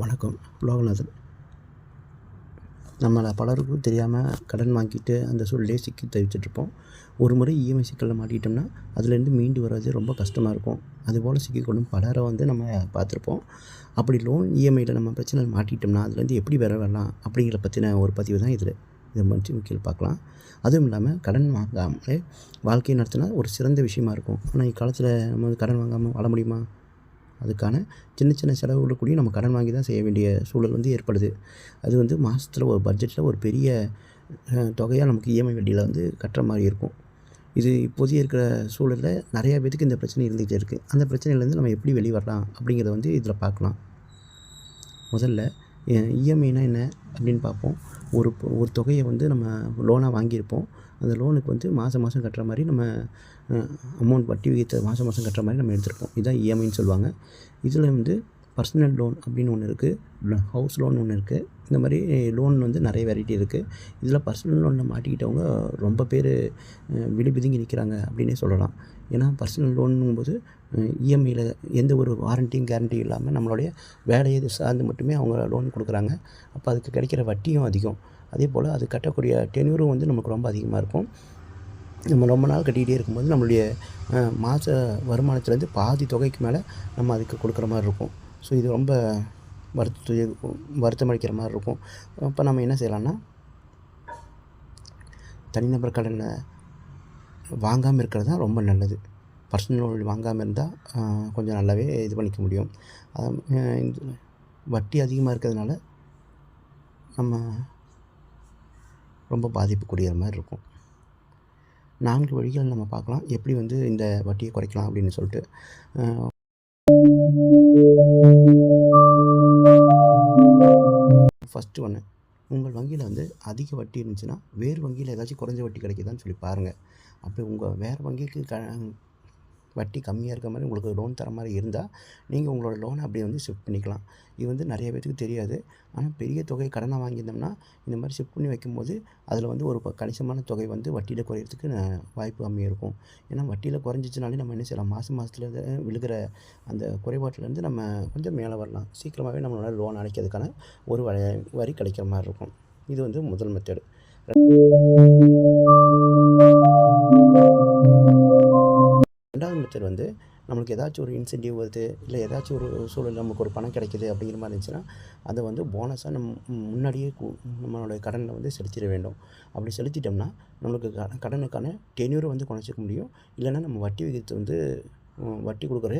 வணக்கம். லோகநாதன் நம்மளை பலருக்கும் தெரியாமல் கடன் வாங்கிட்டு அந்த சூழ்நிலையை சிக்கி தவிச்சிட்ருப்போம் ஒரு முறை இஎம்ஐ சிக்கலில் மாட்டிக்கிட்டோம்னா அதுலேருந்து மீண்டு வர்றது ரொம்ப கஷ்டமாக இருக்கும். அதுபோல் சிக்கிக்கொள்ளும் பலரை வந்து நம்ம பார்த்துருப்போம். அப்படி லோன் இஎம்ஐயில் நம்ம பிரச்சனை மாட்டிக்கிட்டோம்னா அதுலேருந்து எப்படி வர வரலாம் அப்படிங்கிற பற்றின ஒரு பதிவு தான் இதில். இதை பற்றி முக்கியம் பார்க்கலாம். அதுவும் இல்லாமல் கடன் வாங்காமலே வாழ்க்கையை நடத்தினா ஒரு சிறந்த விஷயமா இருக்கும். ஆனால் இக்காலத்தில் நம்ம வந்து கடன் வாங்காமல் வாழ முடியுமா? அதுக்கான சின்ன சின்ன செலவுகள் கூடயும் நம்ம கடன் வாங்கி தான் செய்ய வேண்டிய சூழல் வந்து ஏற்படுது. அது வந்து மாதத்தில் ஒரு பட்ஜெட்டில் ஒரு பெரிய தொகையாக நமக்கு இஎம்ஐ வட்டியில் வந்து கட்டுற மாதிரி இருக்கும். இது இப்போதைய இருக்கிற சூழலில் நிறையா பேத்துக்கு இந்த பிரச்சனை இருந்துகிட்டே இருக்குது அந்த பிரச்சனையிலேருந்து நம்ம எப்படி வெளியே வரலாம் அப்படிங்கிறத வந்து இதில் பார்க்கலாம். முதல்ல இஎம்ஐனால் என்ன அப்படின்னு பார்ப்போம். ஒரு ஒரு தொகையை வந்து நம்ம லோனாக வாங்கியிருப்போம். அந்த லோனுக்கு வந்து மாதம் மாதம் கட்டுற மாதிரி நம்ம அமௌண்ட் வட்டி விகிதத்தை மாதம் மாதம் கட்டுற மாதிரி நம்ம எடுத்திருப்போம் இதுதான் இஎம்ஐன்னு சொல்லுவாங்க. இதில் வந்து பர்சனல் லோன் அப்படின்னு ஒன்று இருக்குது ஹவுஸ் லோன் ஒன்று இருக்குது இந்த மாதிரி லோன் வந்து நிறைய வெரைட்டி இருக்குது இதில் பர்சனல் லோனில் மாட்டிக்கிட்டவங்க ரொம்ப பேர் விழி பிதுங்கி நிற்கிறாங்க அப்படின்னே சொல்லலாம். ஏன்னா பர்சனல் லோனுங்கும்போது இஎம்ஐயில் எந்த ஒரு வாரண்டியும் கேரண்டியும் இல்லாமல் நம்மளுடைய வேலையை சார்ந்து மட்டுமே அவங்க லோன் கொடுக்குறாங்க. அப்போ அதுக்கு கிடைக்கிற வட்டியும் அதிகம். அதே போல் அது கட்டக்கூடிய டென்யூரும் வந்து நமக்கு ரொம்ப அதிகமாக இருக்கும். நம்ம ரொம்ப நாள் கட்டிக்கிட்டே இருக்கும்போது நம்மளுடைய மாத வருமானத்துலேருந்து பாதி தொகைக்கு மேலே நம்ம அதுக்கு கொடுக்குற மாதிரி இருக்கும். ஸோ இது ரொம்ப வருத்த வருத்தம் அளிக்கிற மாதிரி இருக்கும். அப்போ நம்ம என்ன செய்யலாம்னா தனிநபர் கடனை வாங்காமல் இருக்கிறது தான் ரொம்ப நல்லது. பர்சனல் லோன் வாங்காமல் இருந்தால் கொஞ்சம் நல்லாவே இது பண்ணிக்க முடியும். வட்டி அதிகமாக இருக்கிறதுனால நம்ம ரொம்ப பாதிப்புக்குரிய மாதிரி இருக்கும். நான்கு வழிகள் நம்ம பார்க்கலாம். எப்படி வந்து இந்த வட்டியை குறைக்கலாம் அப்படின்னு சொல்லிட்டு ஃபஸ்ட்டு ஒன்று உங்கள் வங்கியில் வந்து அதிக வட்டி இருந்துச்சுன்னா வேறு வங்கியில் ஏதாச்சும் குறைஞ்ச வட்டி கிடைக்குதான்னு சொல்லி பாருங்கள் அப்படி உங்கள் வேறு வங்கிக்கு க வட்டி கம்மியாக இருக்க மாதிரி உங்களுக்கு லோன் தர மாதிரி இருந்தால் நீங்கள் உங்களோட லோனை அப்படியே வந்து ஷிஃப்ட் பண்ணிக்கலாம். இது வந்து நிறைய பேத்துக்கு தெரியாது. ஆனால் பெரிய தொகை கடனாக வாங்கியிருந்தோம்னா இந்த மாதிரி ஷிஃப்ட் பண்ணி வைக்கும்போது அதில் வந்து ஒரு கணிசமான தொகை வந்து வட்டியில் குறையிறதுக்கு வாய்ப்பு கம்மியாக இருக்கும். ஏன்னா வட்டியில் குறைஞ்சிச்சினாலே நம்ம என்ன செய்யலாம்? மாதம் மாதத்தில் விழுகிற அந்த குறைபாட்டிலேருந்து நம்ம கொஞ்சம் மேலே வரலாம். சீக்கிரமாகவே நம்மளோட லோன் அடைக்கிறதுக்கான ஒரு வரி கிடைக்கிற மாதிரி இருக்கும். இது வந்து முதல் மெத்தடு ஃபியூச்சர் வந்து நம்மளுக்கு ஏதாச்சும் ஒரு இன்சென்டிவ் வருது இல்லை ஏதாச்சும் ஒரு சூழல் நமக்கு ஒரு பணம் கிடைக்கிது அப்படிங்கிற மாதிரி இருந்துச்சுன்னா அதை வந்து போனஸாக நம்ம முன்னாடியே நம்மளோட கடனில் வந்து செலுத்திட வேண்டும். அப்படி செலுத்திட்டோம்னா நம்மளுக்கு க கடனுக்கான டென்யூரை வந்து குறைச்சிக்க முடியும். இல்லைன்னா நம்ம வட்டி விகிதத்தை வந்து வட்டி கொடுக்குற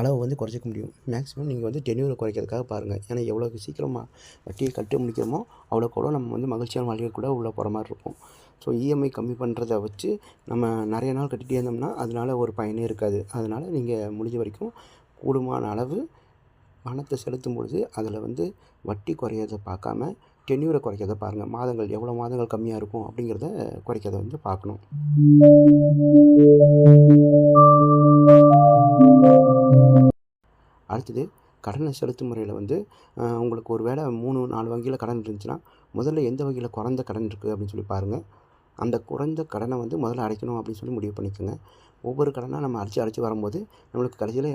அளவை வந்து குறைச்சிக்க முடியும். மேக்ஸிமம் நீங்கள் வந்து டென்யூரை குறைக்கிறதுக்காக பாருங்கள் ஏன்னா எவ்வளோக்கு சீக்கிரமாக வட்டியை கட்டி முடிக்கிறோமோ அவ்வளோக்கு அவ்வளோ நம்ம வந்து மகிழ்ச்சியான வாழ்க்கை கூட உள்ளே போகிற மாதிரி இருக்கும். ஸோ இஎம்ஐ கம்மி பண்ணுறத வச்சு நம்ம நிறைய நாள் கட்டிகிட்டே இருந்தோம்னா அதனால் ஒரு பயனே இருக்காது. அதனால் நீங்கள் முடிஞ்ச வரைக்கும் கூடுமான அளவு பணத்தை செலுத்தும் பொழுது அதில் வந்து வட்டி குறையிறத பார்க்காம டென்யூரை குறைக்கிறத பாருங்கள் மாதங்கள் எவ்வளோ மாதங்கள் கம்மியாக இருக்கும் அப்படிங்கிறத குறைக்கிறத வந்து பார்க்கணும். அடுத்தது கடனை செலுத்தும் முறையில் வந்து உங்களுக்கு ஒரு வேளை மூணு நாலு வங்கியில் கடன் இருந்துச்சுன்னா முதல்ல எந்த வகையில் குறைந்த கடன் இருக்குது அப்படின்னு சொல்லி பாருங்கள் அந்த குறைந்த கடனை வந்து முதல்ல அடைக்கணும் அப்படின்னு சொல்லி முடிவு பண்ணிக்கோங்க. ஒவ்வொரு கடனாக நம்ம அடித்து அடித்து வரும்போது நம்மளுக்கு கடைசியில்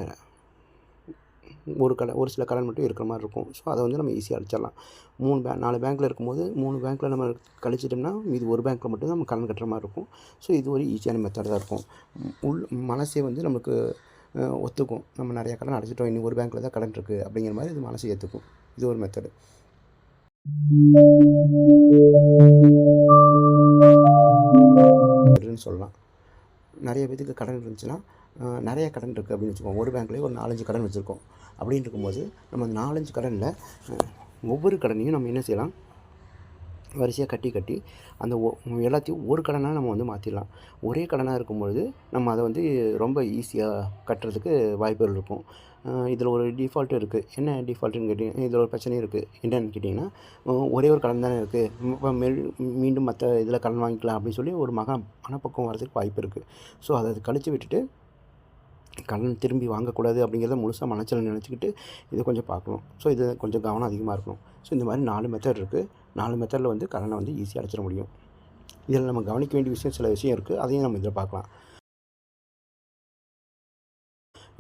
ஒரு கடை ஒரு சில கடன் மட்டும் இருக்கிற மாதிரி இருக்கும். ஸோ அதை வந்து நம்ம ஈஸியாக அடிச்சிடலாம். மூணு பே நாலு பேங்க்கில் இருக்கும்போது மூணு பேங்க்கில் நம்ம கழிச்சிட்டோம்னா இது ஒரு பேங்க்கில் மட்டும் நம்ம கடன் கட்டுற மாதிரி இருக்கும். ஸோ இது ஒரு ஈஸியான மெத்தட் தான் இருக்கும். உள் மனசே வந்து நமக்கு ஒத்துக்கும். நம்ம நிறையா கடன் அடைச்சிட்டோம் இன்னும் ஒரு பேங்க்கில் தான் கடன் இருக்குது அப்படிங்கிற மாதிரி இது மனசு ஏற்றுக்கும் இது ஒரு மெத்தடு நிறைய பேத்துக்கு கடன் இருந்துச்சுன்னா நிறைய கடன் இருக்குது அப்படின்னு வச்சுக்கோங்க. ஒரு பேங்க்லேயே ஒரு நாலஞ்சு கடன் வச்சுருக்கோம். அப்படின்னு இருக்கும்போது நம்ம நாலஞ்சு கடனில் ஒவ்வொரு கடனையும் நம்ம என்ன செய்யலாம்? வரிசையாக கட்டி கட்டி அந்த ஒ எல்லாத்தையும் ஒரு கடனாக நம்ம வந்து மாற்றிடலாம் ஒரே கடனாக இருக்கும்பொழுது நம்ம அதை வந்து ரொம்ப ஈஸியாக கட்டுறதுக்கு வாய்ப்புகள் இருக்கும். இதில் ஒரு டிஃபால்ட்டும் இருக்குது என்ன டிஃபால்ட்டுன்னு கேட்டிங்கன்னா இதில் ஒரு பிரச்சனையும் இருக்குது என்னென்னு கேட்டிங்கன்னா ஒரே ஒரு கடன் தானே இருக்குது இப்போ மெல் மீண்டும் மற்ற இதில் கடன் வாங்கிக்கலாம் அப்படின்னு சொல்லி ஒரு மகா மனப்பக்கம் வரதுக்கு வாய்ப்பு இருக்குது ஸோ அதை கழித்து விட்டுட்டு கடன் திரும்பி வாங்கக்கூடாது அப்படிங்கிறத முழுசாக மனசில் நினச்சிக்கிட்டு இதை கொஞ்சம் பார்க்கணும். ஸோ இது கொஞ்சம் கவனம் அதிகமாக இருக்கணும். ஸோ இந்த மாதிரி நாலு மெத்தட் இருக்குது நாலு மெத்தடில் வந்து கடனை வந்து ஈஸியாக அடைச்சிட முடியும். இதில் நம்ம கவனிக்க வேண்டிய விஷயம் சில விஷயம் இருக்குது அதையும் நம்ம இதில் பார்க்கலாம்.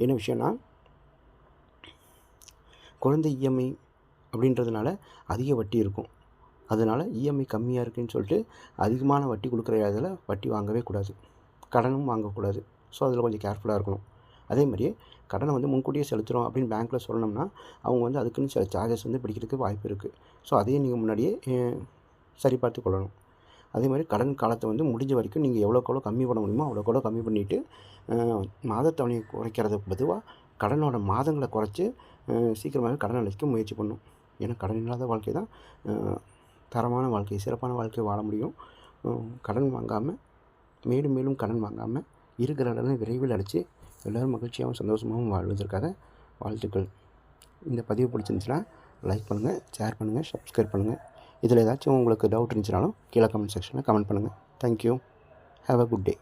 என்ன விஷயம்னா குழந்தை இஎம்ஐ அப்படின்றதுனால அதிக வட்டி இருக்கும். அதனால் இஎம்ஐ கம்மியாக இருக்குதுன்னு சொல்லிட்டு அதிகமான வட்டி கொடுக்குற இதில் வட்டி வாங்கவே கூடாது. கடனும் வாங்கக்கூடாது. ஸோ அதில் கொஞ்சம் கேர்ஃபுல்லாக இருக்கணும். அதே மாதிரியே கடனை வந்து முன்கூட்டியே செலுத்துகிறோம் அப்படின்னு பேங்க்கில் சொல்லணும்னா அவங்க வந்து அதுக்குன்னு சில சார்ஜஸ் வந்து பிடிக்கிறதுக்கு வாய்ப்பு இருக்குது ஸோ அதையும் நீங்கள் முன்னாடியே சரி பார்த்து கொள்ளணும். அதே மாதிரி கடன் காலத்தை வந்து முடிஞ்ச வரைக்கும் நீங்கள் எவ்வளோக்கு எவ்வளோ கம்மி பண்ண முடியுமோ அவ்வளோக்கு எவ்வளோ கம்மி பண்ணிவிட்டு மாதத்தவணையை குறைக்கிறதுக்கு பொதுவாக கடனோட மாதங்களை குறைச்சி சீக்கிரமாக கடன் அழைக்க முயற்சி பண்ணும் ஏன்னா கடன் இல்லாத வாழ்க்கை தான் தரமான வாழ்க்கை சிறப்பான வாழ்க்கை வாழ முடியும். கடன் வாங்காமல் மேலும் மேலும் கடன் வாங்காமல் இருக்கிற கடனை விரைவில் அடித்து எல்லோரும் மகிழ்ச்சியாகவும் சந்தோஷமாகவும் வாழ்வதற்காக வாழ்த்துக்கள். இந்த பதிவு பிடிச்சிருந்துச்சுன்னா லைக் பண்ணுங்கள் ஷேர் பண்ணுங்கள் சப்ஸ்கிரைப் பண்ணுங்கள் இதில் ஏதாச்சும் உங்களுக்கு டவுட் இருந்துச்சுனாலும் கீழே கமெண்ட் செக்ஷனில் கமெண்ட் பண்ணுங்கள் thank you have a good day